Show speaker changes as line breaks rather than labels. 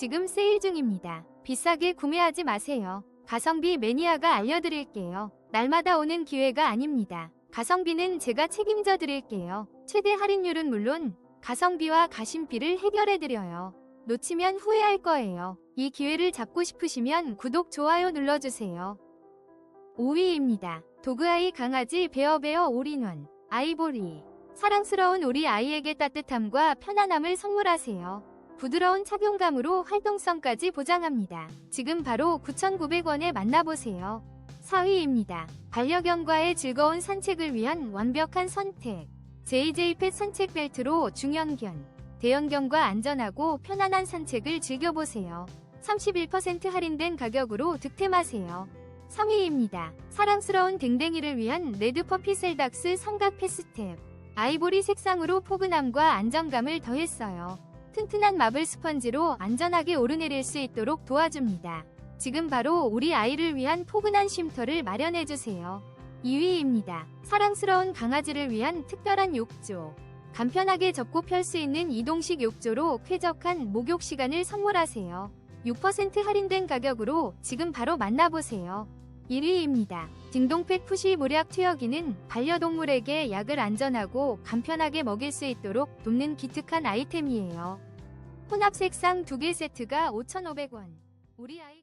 지금 세일 중입니다. 비싸게 구매하지 마세요. 가성비 매니아가 알려드릴게요. 날마다 오는 기회가 아닙니다. 가성비는 제가 책임져 드릴게요. 최대 할인율은 물론 가성비와 가심비를 해결해 드려요. 놓치면 후회할 거예요. 이 기회를 잡고 싶으시면 구독, 좋아요 눌러주세요. 5위입니다. 도그아이 강아지 베어베어 올인원 아이보리 사랑스러운 우리 아이에게 따뜻함과 편안함을 선물하세요. 부드러운 착용감으로 활동성까지 보장합니다. 지금 바로 9,900원에 만나보세요. 4위입니다. 반려견과의 즐거운 산책을 위한 완벽한 선택. JJ펫 산책 벨트로 중형견, 대형견과 안전하고 편안한 산책을 즐겨보세요. 31% 할인된 가격으로 득템하세요. 3위입니다. 사랑스러운 댕댕이를 위한 레드 퍼피 셀닥스 삼각 패스텝. 아이보리 색상으로 포근함과 안정감을 더했어요. 튼튼한 마블 스펀지로 안전하게 오르내릴 수 있도록 도와줍니다. 지금 바로 우리 아이를 위한 포근한 쉼터를 마련해주세요. 2위입니다. 사랑스러운 강아지를 위한 특별한 욕조. 간편하게 접고 펼 수 있는 이동식 욕조로 쾌적한 목욕 시간을 선물하세요. 6% 할인된 가격으로 지금 바로 만나보세요. 1위입니다. 딩동펫 푸시 모략 투여기는 반려동물에게 약을 안전하고 간편하게 먹일 수 있도록 돕는 기특한 아이템이에요. 혼합 색상 2개 세트가 5,500원. 우리 아이